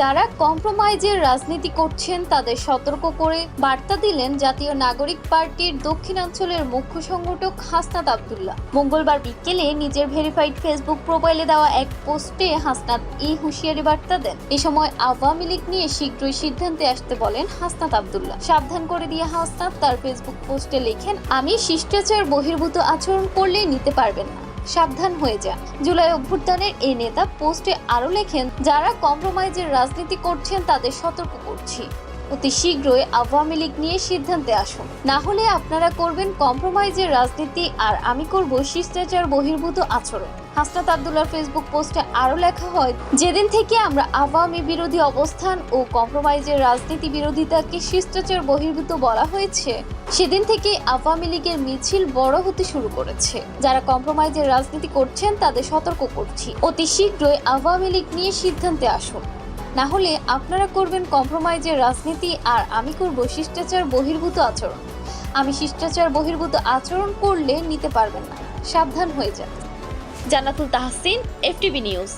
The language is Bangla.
যারা কম্প্রোমাইজের রাজনীতি করছেন, তাদের সতর্ক করে বার্তা দিলেন জাতীয় নাগরিক পার্টির দক্ষিণাঞ্চলের মুখ্য সংগঠক হাসনাত আবদুল্লাহ। মঙ্গলবার বিকেলে নিজের ভেরিফাইড ফেসবুক প্রোফাইলে দেওয়া এক পোস্টে হাসনাত এই হুঁশিয়ারি বার্তা দেন। এ সময় আওয়ামী লীগ নিয়ে শীঘ্রই সিদ্ধান্তে আসতে বলেন হাসনাত আবদুল্লাহ। সাবধান করে দিয়ে হাসনাত তার ফেসবুক পোস্টে লেখেন, আমি শিষ্টাচার বহির্ভূত আচরণ করলে নিতে পারবেন না। সাবধান হয়ে যান। জুলাই অভ্যুত্থানের এই নেতা পোস্টে আরও লেখেন, যারা কম্প্রোমাইজের রাজনীতি করছেন, তাদের সতর্ক করছি। অতি শীঘ্রই আওয়ামী লীগ নিয়ে সিদ্ধান্তে আসুন। না হলে আপনারা করবেন কম্প্রোমাইজের রাজনীতি, আর আমি করব শিষ্টাচার বহির্ভূত আচরণ। হাসনাত আবদুল্লার ফেসবুক পোস্টে আরও লেখা হয়, যেদিন থেকে আমরা আওয়ামী বিরোধী অবস্থান ও কম্প্রোমাইজের রাজনীতি বিরোধিতাকে শিষ্টাচার বহির্ভূত বলা হয়েছে, সেদিন থেকে আওয়ামী লীগের মিছিল বড় হতে শুরু করেছে। যারা কম্প্রোমাইজের রাজনীতি করছেন তাদের সতর্ক করছি। অতি শীঘ্রই আওয়ামী লীগ নিয়ে সিদ্ধান্তে আসুন। না হলে আপনারা করবেন কম্প্রোমাইজের রাজনীতি আর আমি করব শিষ্টাচার বহির্ভূত আচরণ। আমি শিষ্টাচার বহির্ভূত আচরণ করলে নিতে পারবেন না। সাবধান হয়ে যান। Jannatul Tahsin, FTV news.